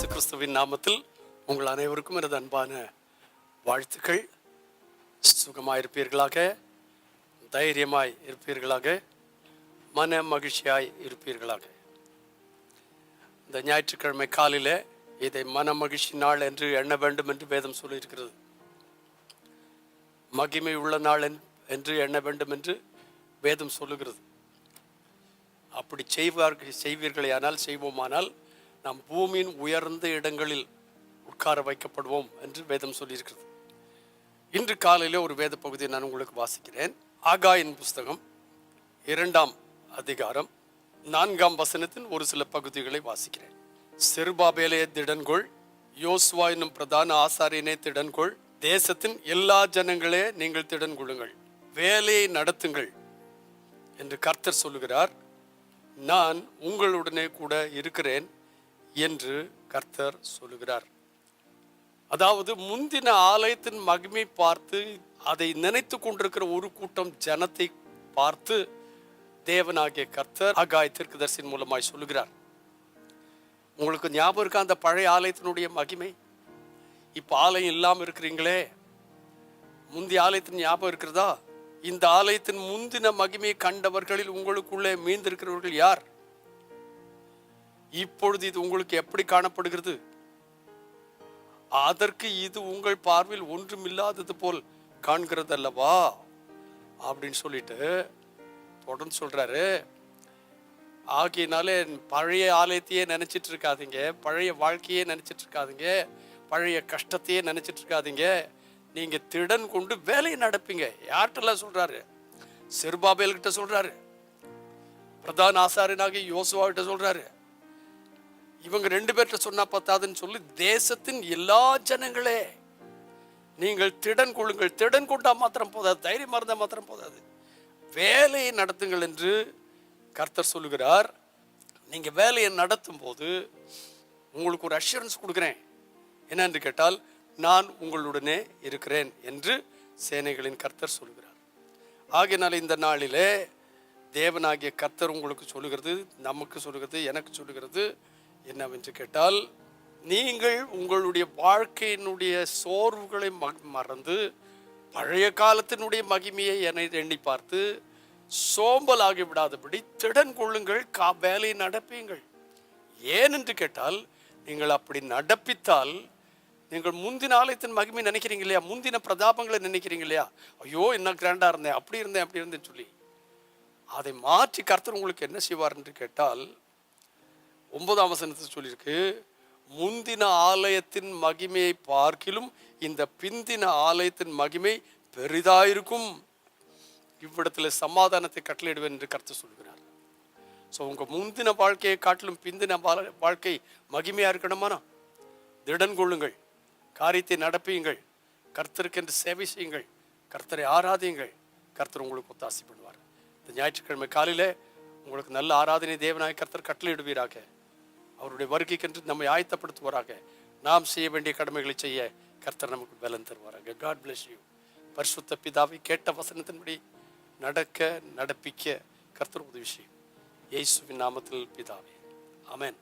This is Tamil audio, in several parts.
கிறிஸ்துவின் நாமத்தில் உங்கள் அனைவருக்கும் எனது அன்பான வாழ்த்துக்கள். சுகமாயிருப்பீர்களாக தைரியமாய் இருப்பீர்களாக மன மகிழ்ச்சியாய் இருப்பீர்களாக. இந்த ஞாயிற்றுக்கிழமை காலையில் இதை மன மகிழ்ச்சி நாள் என்று எண்ண வேண்டும் என்று வேதம் சொல்லியிருக்கிறது. மகிமை உள்ள நாள் என்- என்று எண்ண வேண்டும் என்று வேதம் சொல்லுகிறது. அப்படி செய்வார்கள் செய்வீர்களே ஆனால் செய்வோமானால் நாம் பூமியின் உயர்ந்த இடங்களில் உட்கார வைக்கப்படுவோம் என்று வேதம் சொல்லியிருக்கிறது. இன்று காலையில் ஒரு வேத பகுதியை நான் உங்களுக்கு வாசிக்கிறேன். ஆகாயின் புஸ்தகம் இரண்டாம் அதிகாரம் நான்காம் வசனத்தின் ஒரு சில பகுதிகளை வாசிக்கிறேன். செருபாபேலே திடன்கொள் யோசுவா என்னும் பிரதான ஆசாரியனே திடன்கொள் தேசத்தின் எல்லா ஜனங்களே நீங்கள் திடன் கொள்ளுங்கள் வேலையை நடத்துங்கள் என்று கர்த்தர் சொல்லுகிறார். நான் உங்களுடனே கூட இருக்கிறேன். என்று கர்த்தர் சொல்லுகிறார். அதாவது முந்தின ஆலயத்தின் மகிமை பார்த்து அதை நினைத்து கொண்டிருக்கிற ஒரு கூட்டம் ஜனத்தை பார்த்து தேவனாகிய கர்த்தர் அகாய் தீர்க்கதரிசியின் மூலமாய் சொல்லுகிறார். உங்களுக்கு ஞாபகம் இருக்கா அந்த பழைய ஆலயத்தினுடைய மகிமை? இப்போ ஆலயம் இல்லாமல் இருக்கிறீங்களே. முந்தைய ஆலயத்தின் ஞாபகம் இருக்கிறதா? இந்த ஆலயத்தின் முந்தின மகிமையை கண்டவர்களில் உங்களுக்குள்ளே மீந்திருக்கிறவர்கள் யார்? இப்பொழுது இது உங்களுக்கு எப்படி காணப்படுகிறது? அதற்கு இது உங்கள் பார்வையில் ஒன்றுமில்லாதது போல் காண்கிறது அல்லவா அப்படின்னு சொல்லிட்டு தொடர்ந்து சொல்றாரு. ஆகியனாலே பழைய ஆலயத்தையே நினைச்சிட்டு இருக்காதீங்க. பழைய வாழ்க்கையே நினைச்சிட்டு இருக்காதீங்க. பழைய கஷ்டத்தையே நினைச்சிட்டு இருக்காதீங்க. நீங்க திடன் கொண்டு வேலையை நடப்பீங்க. யார்கிட்டலாம் சொல்றாரு? செருபாபேல்கிட்ட சொல்றாரு. பிரதான் ஆசாரியனாகிய யோசுவா கிட்ட சொல்றாரு. இவங்க ரெண்டு பேர்கிட்ட சொன்னா பத்தாதுன்னு சொல்லி தேசத்தின் எல்லா ஜனங்களே நீங்கள் திடன் கொள்ளுங்கள். திடன் கொண்டா மாத்திரம் போதாது தைரியம் இருந்தா மாத்திரம் போதாது. வேலையை நடத்துங்கள் என்று கர்த்தர் சொல்லுகிறார். நீங்க வேலையை நடத்தும் போது உங்களுக்கு ஒரு அஷூரன்ஸ் கொடுக்குறேன். என்னென்று கேட்டால் நான் உங்களுடனே இருக்கிறேன் என்று சேனைகளின் கர்த்தர் சொல்லுகிறார். ஆகையினால இந்த நாளிலே தேவனாகிய கர்த்தர் உங்களுக்கு சொல்லுகிறது நமக்கு சொல்லுகிறது எனக்கு சொல்லுகிறது. என்னவென்று கேட்டால் நீங்கள் உங்களுடைய வாழ்க்கையினுடைய சோர்வுகளை ம- மறந்து பழைய காலத்தினுடைய மகிமையை என எண்ணி பார்த்து சோம்பலாகி விடாதபடி திடன் கொள்ளுங்கள் கா வேலையை நடப்பீங்கள். ஏன் என்று கேட்டால் நீங்கள் அப்படி நடப்பித்தால் நீங்கள் முந்தின ஆலயத்தின் மகிமை நினைக்கிறீங்க இல்லையா? முந்தின பிரதாபங்களை நினைக்கிறீங்க இல்லையா? ஐயோ என்ன கிராண்டாக இருந்தேன் அப்படி இருந்தேன் அப்படி இருந்தேன்னு சொல்லி. அதை மாற்றி கர்த்தர் உங்களுக்கு என்ன செய்வார் என்று கேட்டால் ஒன்பதாம் வசனத்தில் சொல்லியிருக்கு முந்தின ஆலயத்தின் மகிமையை பார்க்கிலும் இந்த பிந்தின ஆலயத்தின் மகிமை பெரிதாயிருக்கும். இவ்விடத்தில் சமாதானத்தை கட்டளையிடுவேன் என்று கருத்து சொல்கிறார். ஸோ உங்கள் முந்தின வாழ்க்கையை காட்டிலும் பிந்தின வாழ்க்கை மகிமையாக இருக்கணுமானா திடன் கொள்ளுங்கள் காரியத்தை நடப்பியுங்கள் கர்த்தருக்கென்று சேவை செய்யுங்கள் கர்த்தரை ஆராதியுங்கள் கர்த்தர் உங்களுக்கு ஒத்தாசி பண்ணுவார் இந்த ஞாயிற்றுக்கிழமை காலையில் உங்களுக்கு நல்ல ஆராதனை தேவனாய் கர்த்தர் கட்டளையிடுவீராக. அவருடைய வருகைக்கென்று நம்மை ஆயத்தப்படுத்துவாராக. நாம் செய்ய வேண்டிய கடமைகளை செய்ய கர்த்தர் நமக்கு பலன் தருவாராக. காட் பிளஸ் யூ பரிசுத்த பிதாவை கேட்ட வசனத்தின்படி நடக்க நடப்பிக்க கர்த்தர் உதவி செய்யும். இயேசுவின் நாமத்தில் பிதாவே. அமேன்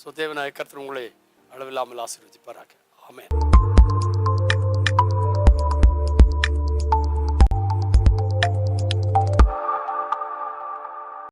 ஸோ தேவநாய கர்த்தர் உங்களை அளவில்லாமல் ஆசீர்வதிப்பாராக. அமேன்